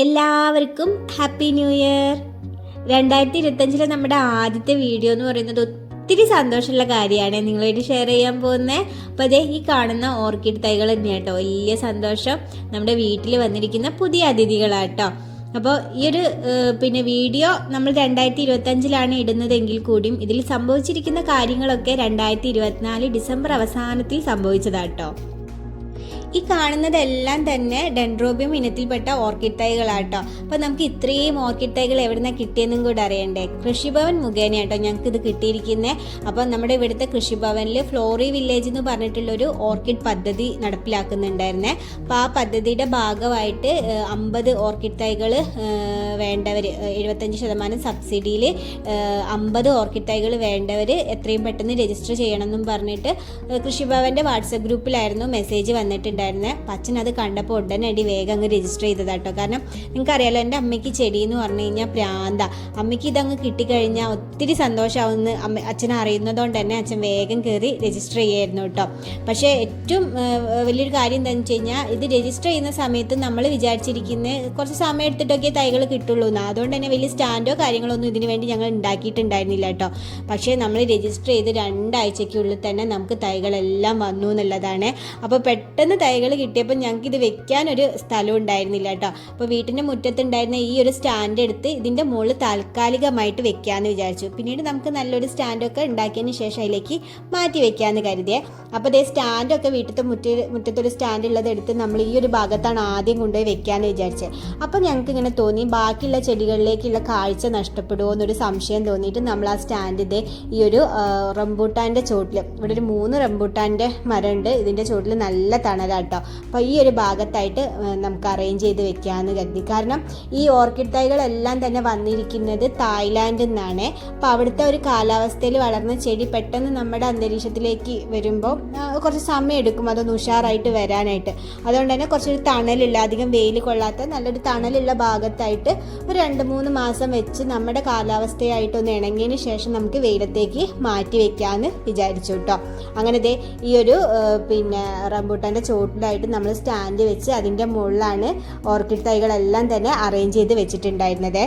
എല്ലാവർക്കും happy new year. രണ്ടായിരത്തി ഇരുപത്തഞ്ചിലെ നമ്മുടെ ആദ്യത്തെ വീഡിയോ എന്ന് പറയുന്നത് ഒത്തിരി സന്തോഷമുള്ള കാര്യമാണ്. നിങ്ങളായിട്ട് ഷെയർ ചെയ്യാൻ പോകുന്നത് അപ്പോൾ അതേ ഈ കാണുന്ന ഓർക്കിഡ് തൈകൾ തന്നെയാണ് കേട്ടോ വലിയ സന്തോഷം. നമ്മുടെ വീട്ടിൽ വന്നിരിക്കുന്ന പുതിയ അതിഥികളാട്ടോ അപ്പോൾ ഈ ഒരു പിന്നെ വീഡിയോ നമ്മൾ രണ്ടായിരത്തി ഇരുപത്തഞ്ചിലാണ് ഇടുന്നതെങ്കിൽ കൂടിയും ഇതിൽ സംഭവിച്ചിരിക്കുന്ന കാര്യങ്ങളൊക്കെ രണ്ടായിരത്തി ഇരുപത്തിനാല് ഡിസംബർ അവസാനത്തിൽ സംഭവിച്ചതാട്ടോ ഈ കാണുന്നതെല്ലാം തന്നെ ഡെൻഡ്രോബിയം ഇനത്തിൽപ്പെട്ട ഓർക്കിഡ് തൈകളാട്ടോ. അപ്പോൾ നമുക്ക് ഇത്രയും ഓർക്കിഡ് തൈകൾ എവിടെ നിന്നാണ് കിട്ടിയെന്നും കൂടെ അറിയണ്ടേ. കൃഷിഭവൻ മുഖേന കേട്ടോ ഞങ്ങൾക്ക് ഇത് കിട്ടിയിരിക്കുന്നത് അപ്പോൾ നമ്മുടെ ഇവിടുത്തെ കൃഷിഭവനിൽ ഫ്ലോറി വില്ലേജ് എന്ന് പറഞ്ഞിട്ടുള്ളൊരു ഓർക്കിഡ് പദ്ധതി നടപ്പിലാക്കുന്നുണ്ടായിരുന്നേ. അപ്പോൾ ആ പദ്ധതിയുടെ ഭാഗമായിട്ട് അമ്പത് ഓർക്കിഡ് തൈകൾ വേണ്ടവർ എഴുപത്തഞ്ച് ശതമാനം സബ്സിഡിയിൽ അമ്പത് ഓർക്കിഡ് തൈകൾ വേണ്ടവർ എത്രയും പെട്ടെന്ന് രജിസ്റ്റർ ചെയ്യണമെന്നും പറഞ്ഞിട്ട് കൃഷിഭവന്റെ വാട്സപ്പ് ഗ്രൂപ്പിലായിരുന്നു മെസ്സേജ് വന്നിട്ടുണ്ടായിരുന്നത് അപ്പം അച്ഛൻ അത് കണ്ടപ്പോൾ ഉടനടി വേഗം അങ്ങ് രജിസ്റ്റർ ചെയ്തതാട്ടോ കാരണം നിങ്ങൾക്കറിയാലോ എന്റെ അമ്മയ്ക്ക് ചെടി എന്ന് പറഞ്ഞു കഴിഞ്ഞാൽ പ്രാന്ത. അമ്മയ്ക്ക് ഇതങ്ങ് കിട്ടിക്കഴിഞ്ഞാൽ ഒത്തിരി സന്തോഷമാവുമെന്ന് അമ്മ അച്ഛൻ അറിയുന്നതുകൊണ്ട് തന്നെ അച്ഛൻ വേഗം കയറി രജിസ്റ്റർ ചെയ്യായിരുന്നു കേട്ടോ പക്ഷേ ഏറ്റവും വലിയൊരു കാര്യം എന്താണെന്ന് വെച്ച് കഴിഞ്ഞാൽ ഇത് രജിസ്റ്റർ ചെയ്യുന്ന സമയത്ത് നമ്മൾ വിചാരിച്ചിരിക്കുന്ന കുറച്ച് സമയം എടുത്തിട്ടൊക്കെ തൈകൾ കിട്ടുള്ളൂ എന്ന് അതുകൊണ്ട് തന്നെ വലിയ സ്റ്റാൻഡോ കാര്യങ്ങളോ ഒന്നും ഇതിനു വേണ്ടി ഞങ്ങൾ ഉണ്ടാക്കിയിട്ടുണ്ടായിരുന്നില്ല കേട്ടോ പക്ഷേ നമ്മൾ രജിസ്റ്റർ ചെയ്ത് രണ്ടാഴ്ചയ്ക്കുള്ളിൽ തന്നെ നമുക്ക് തൈകളെല്ലാം വന്നു എന്നുള്ളതാണ്. അപ്പോൾ പെട്ടെന്ന് തൈകൾ കിട്ടിയപ്പോൾ ഞങ്ങൾക്ക് ഇത് വെക്കാൻ ഒരു സ്ഥലം ഉണ്ടായിരുന്നില്ല കേട്ടോ. അപ്പോൾ വീട്ടിന്റെ മുറ്റത്തുണ്ടായിരുന്ന ഈ ഒരു സ്റ്റാൻഡ് എടുത്ത് ഇതിന്റെ മുകളിൽ താൽക്കാലികമായിട്ട് വെക്കാമെന്ന് വിചാരിച്ചു. പിന്നീട് നമുക്ക് നല്ലൊരു സ്റ്റാൻഡൊക്കെ ഉണ്ടാക്കിയതിന് ശേഷം അതിലേക്ക് മാറ്റി വെക്കാമെന്ന് കരുതിയേ. അപ്പോൾ അതേ സ്റ്റാൻഡൊക്കെ വീട്ടിലത്തെ മുറ്റ മുറ്റത്തൊരു സ്റ്റാൻഡ് ഉള്ളത് എടുത്ത് നമ്മൾ ഈ ഒരു ഭാഗത്താണ് ആദ്യം കൊണ്ടുപോയി വെക്കാമെന്ന് വിചാരിച്ചത് അപ്പോൾ ഞങ്ങൾക്ക് ഇങ്ങനെ തോന്നി ബാക്കിയുള്ള ചെടികളിലേക്കുള്ള കാഴ്ച നഷ്ടപ്പെടുമോ എന്നൊരു സംശയം തോന്നിയിട്ട് നമ്മൾ ആ സ്റ്റാൻഡ് ഈ ഒരു റംബൂട്ടാന്റെ ചോട്ടിൽ ഇവിടെ ഒരു മൂന്ന് റംബൂട്ടാന്റെ മരമുണ്ട്. ഇതിന്റെ ചോട്ടിൽ നല്ല തണലാട്ടോ അപ്പോൾ ഈ ഒരു ഭാഗത്തായിട്ട് നമുക്ക് അറേഞ്ച് ചെയ്ത് വെക്കാമെന്ന് കരുതി. കാരണം ഈ ഓർക്കിഡ് തൈകളെല്ലാം തന്നെ വന്നിരിക്കുന്നത് തായ്ലാൻഡിൽ നിന്നാണ്. അപ്പോൾ അവിടുത്തെ ഒരു കാലാവസ്ഥയിൽ വളർന്ന ചെടി പെട്ടെന്ന് നമ്മുടെ അന്തരീക്ഷത്തിലേക്ക് വരുമ്പോൾ കുറച്ച് സമയം എടുക്കും അതൊന്ന് ഉഷാറായിട്ട് വരാനായിട്ട്. അതുകൊണ്ട് തന്നെ കുറച്ചൊരു തണലുള്ള അധികം വെയിൽ കൊള്ളാത്ത നല്ലൊരു തണലുള്ള ഭാഗത്തായിട്ട് ഒരു രണ്ട് മൂന്ന് മാസം വെച്ച് നമ്മുടെ കാലാവസ്ഥയായിട്ട് ഒന്ന് ഇണങ്ങിയതിന് ശേഷം നമുക്ക് വെയിലത്തേക്ക് മാറ്റി വെക്കാമെന്ന് വിചാരിച്ചു കേട്ടോ. അങ്ങനെ ദേ ഈ ഒരു പിന്നെ റംബൂട്ടാന്റെ ചോട്ടിലായിട്ട് നമ്മൾ സ്റ്റാൻഡ് വെച്ച് അതിന്റെ മുകളിലാണ് ഓർക്കിഡ് തൈകളെല്ലാം തന്നെ അറേഞ്ച് ചെയ്ത് വെച്ചിട്ടുണ്ടായിരുന്നത്.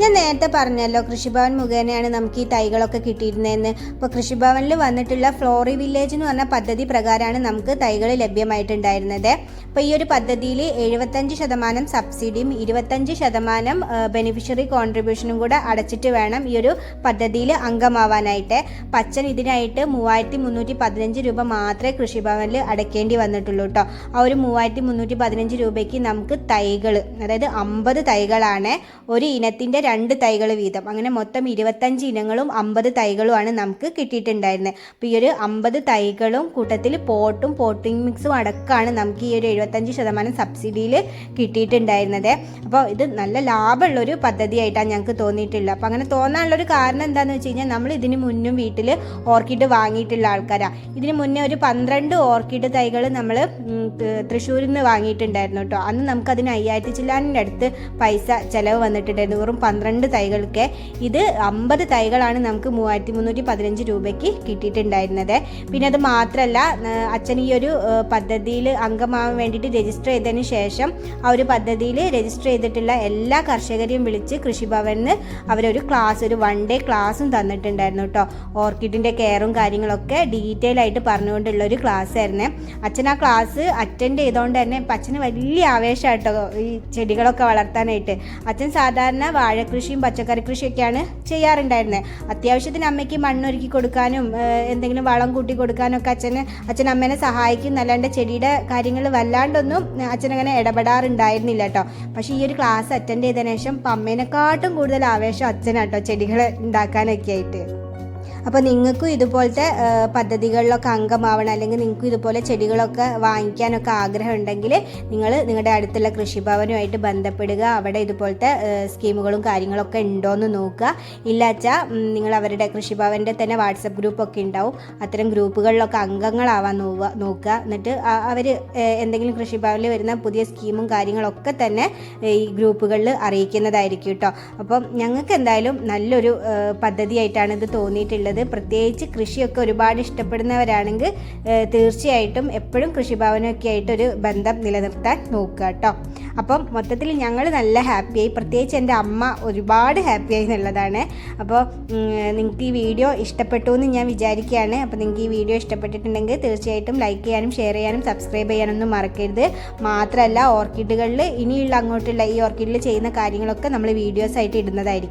ഞാൻ നേരത്തെ പറഞ്ഞല്ലോ കൃഷിഭവൻ മുഖേനയാണ് നമുക്ക് ഈ തൈകളൊക്കെ കിട്ടിയിരുന്നതെന്ന്. അപ്പോൾ കൃഷിഭവനിൽ വന്നിട്ടുള്ള ഫ്ലോറി വില്ലേജ് എന്ന് പറഞ്ഞ പദ്ധതി പ്രകാരമാണ് നമുക്ക് തൈകൾ ലഭ്യമായിട്ടുണ്ടായിരുന്നത്. അപ്പോൾ ഈ ഒരു പദ്ധതിയിൽ എഴുപത്തഞ്ച് ശതമാനം സബ്സിഡിയും ഇരുപത്തഞ്ച് ശതമാനം ബെനിഫിഷ്യറി കോൺട്രിബ്യൂഷനും കൂടെ അടച്ചിട്ട് വേണം ഈ ഒരു പദ്ധതിയിൽ അംഗമാവാനായിട്ട്. പച്ചൻ ഇതിനായിട്ട് മൂവായിരത്തി മുന്നൂറ്റി പതിനഞ്ച് രൂപ മാത്രമേ കൃഷിഭവനിൽ അടയ്ക്കേണ്ടി വന്നിട്ടുള്ളൂ കേട്ടോ ആ ഒരു മൂവായിരത്തി മുന്നൂറ്റി പതിനഞ്ച് രൂപയ്ക്ക് നമുക്ക് തൈകൾ അതായത് അമ്പത് തൈകളാണ് ഒരു ഇനത്തിന്റെ രണ്ട് തൈകൾ വീതം. അങ്ങനെ മൊത്തം ഇരുപത്തഞ്ച് ഇനങ്ങളും അമ്പത് തൈകളുമാണ് നമുക്ക് കിട്ടിയിട്ടുണ്ടായിരുന്നത്. അപ്പോൾ ഈ ഒരു അമ്പത് തൈകളും കൂട്ടത്തിൽ പോട്ടും പോട്ടിംഗ് മിക്സും അടക്കമാണ് നമുക്ക് ഈ ഒരു എഴുപത്തഞ്ച് ശതമാനം സബ്സിഡിയിൽ കിട്ടിയിട്ടുണ്ടായിരുന്നത്. അപ്പോൾ ഇത് നല്ല ലാഭമുള്ളൊരു പദ്ധതിയായിട്ടാണ് ഞങ്ങൾക്ക് തോന്നിയിട്ടുള്ളത്. അപ്പോൾ അങ്ങനെ തോന്നാനുള്ളൊരു കാരണം എന്താണെന്ന് വെച്ച് കഴിഞ്ഞാൽ നമ്മൾ ഇതിന് മുന്നും വീട്ടിൽ ഓർക്കിഡ് വാങ്ങിയിട്ടുള്ള ആൾക്കാരാണ് ഇതിന് മുന്നേ ഒരു പന്ത്രണ്ട് ഓർക്കിഡ് തൈകൾ നമ്മൾ തൃശ്ശൂരിൽ നിന്ന് വാങ്ങിയിട്ടുണ്ടായിരുന്നു കേട്ടോ. അന്ന് നമുക്കതിന് അയ്യായിരത്തി ചില്ലാനിന്റെ അടുത്ത് പൈസ ചിലവ് വന്നിട്ടുണ്ടായിരുന്നു. വെറും പന്ത്രണ്ട് തൈകൾക്ക് ഇത് അമ്പത് തൈകളാണ് നമുക്ക് മൂവായിരത്തി മുന്നൂറ്റി പതിനഞ്ച് രൂപയ്ക്ക് കിട്ടിയിട്ടുണ്ടായിരുന്നത്. പിന്നെ അത് മാത്രമല്ല അച്ഛൻ ഈ ഒരു പദ്ധതിയിൽ അംഗമാവാൻ വേണ്ടിയിട്ട് രജിസ്റ്റർ ചെയ്തതിന് ശേഷം ആ ഒരു പദ്ധതിയിൽ രജിസ്റ്റർ ചെയ്തിട്ടുള്ള എല്ലാ കർഷകരെയും വിളിച്ച് കൃഷിഭവനിൽ അവരൊരു ക്ലാസ് ഒരു വൺ ഡേ ക്ലാസ്സും തന്നിട്ടുണ്ടായിരുന്നു കേട്ടോ. ഓർക്കിഡിന്റെ കെയറും കാര്യങ്ങളൊക്കെ ഡീറ്റെയിൽ ആയിട്ട് പറഞ്ഞുകൊണ്ടുള്ള ഒരു ക്ലാസ് ആയിരുന്നു. അച്ഛൻ ആ ക്ലാസ് അറ്റൻഡ് ചെയ്തുകൊണ്ട് തന്നെ അച്ഛന് വലിയ ആവേശമായിട്ടോ ഈ ചെടികളൊക്കെ വളർത്താനായിട്ട്. അച്ഛൻ സാധാരണ വാഴക്കൃഷിയും പച്ചക്കറി കൃഷിയൊക്കെയാണ് ചെയ്യാറുണ്ടായിരുന്നത് അത്യാവശ്യത്തിന് അമ്മയ്ക്ക് മണ്ണൊരുക്കി കൊടുക്കാനും എന്തെങ്കിലും വളം കൂട്ടി കൊടുക്കാനും ഒക്കെ അച്ഛന് അച്ഛൻ അമ്മേനെ സഹായിക്കും. അല്ലാണ്ട് ചെടിയുടെ കാര്യങ്ങൾ വല്ലാണ്ടൊന്നും അച്ഛനങ്ങനെ ഇടപെടാറുണ്ടായിരുന്നില്ല കേട്ടോ പക്ഷേ ഈ ഒരു ക്ലാസ് അറ്റൻഡ് ചെയ്തതിനു ശേഷം അമ്മേനെക്കാട്ടും കൂടുതൽ ആവേശം അച്ഛനാട്ടോ ചെടികൾ ഉണ്ടാക്കാനൊക്കെ ആയിട്ട്. അപ്പോൾ നിങ്ങൾക്കും ഇതുപോലത്തെ പദ്ധതികളിലൊക്കെ അംഗമാവണം അല്ലെങ്കിൽ നിങ്ങൾക്കും ഇതുപോലെ ചെടികളൊക്കെ വാങ്ങിക്കാനൊക്കെ ആഗ്രഹം ഉണ്ടെങ്കിൽ നിങ്ങൾ നിങ്ങളുടെ അടുത്തുള്ള കൃഷിഭവനുമായിട്ട് ബന്ധപ്പെടുക. അവിടെ ഇതുപോലത്തെ സ്കീമുകളും കാര്യങ്ങളൊക്കെ ഉണ്ടോയെന്ന് നോക്കുക. ഇല്ലാച്ചാൽ നിങ്ങൾ അവരുടെ കൃഷിഭവന്റെ തന്നെ വാട്സപ്പ് ഗ്രൂപ്പൊക്കെ ഉണ്ടാവും. അത്തരം ഗ്രൂപ്പുകളിലൊക്കെ അംഗങ്ങളാവാൻ നോക്കുക. എന്നിട്ട് അവർ എന്തെങ്കിലും കൃഷിഭവനിൽ വരുന്ന പുതിയ സ്കീമും കാര്യങ്ങളൊക്കെ തന്നെ ഈ ഗ്രൂപ്പുകളിൽ അറിയിക്കുന്നതായിരിക്കും കേട്ടോ. അപ്പം ഞങ്ങൾക്ക് എന്തായാലും നല്ലൊരു പദ്ധതിയായിട്ടാണ് ഇത് തോന്നിയിട്ടുള്ളത്. നല്ലത് പ്രത്യേകിച്ച് കൃഷിയൊക്കെ ഒരുപാട് ഇഷ്ടപ്പെടുന്നവരാണെങ്കിൽ തീർച്ചയായിട്ടും എപ്പോഴും കൃഷിഭവനൊക്കെ ആയിട്ടൊരു ബന്ധം നിലനിർത്താൻ നോക്കുക കേട്ടോ. അപ്പം മൊത്തത്തിൽ ഞങ്ങൾ നല്ല ഹാപ്പിയായി പ്രത്യേകിച്ച് എന്റെ അമ്മ ഒരുപാട് ഹാപ്പിയായി എന്നുള്ളതാണ്. അപ്പോൾ നിങ്ങൾക്ക് ഈ വീഡിയോ ഇഷ്ടപ്പെട്ടു എന്ന് ഞാൻ വിചാരിക്കുകയാണ്. അപ്പോൾ നിങ്ങൾക്ക് ഈ വീഡിയോ ഇഷ്ടപ്പെട്ടിട്ടുണ്ടെങ്കിൽ തീർച്ചയായിട്ടും ലൈക്ക് ചെയ്യാനും ഷെയർ ചെയ്യാനും സബ്സ്ക്രൈബ് ചെയ്യാനൊന്നും മറക്കരുത്. മാത്രമല്ല ഓർക്കിഡുകളിൽ ഇനിയുള്ള അങ്ങോട്ടുള്ള ഈ ഓർക്കിഡിൽ ചെയ്യുന്ന കാര്യങ്ങളൊക്കെ നമ്മൾ വീഡിയോസ് ആയിട്ട് ഇടുന്നതായിരിക്കും.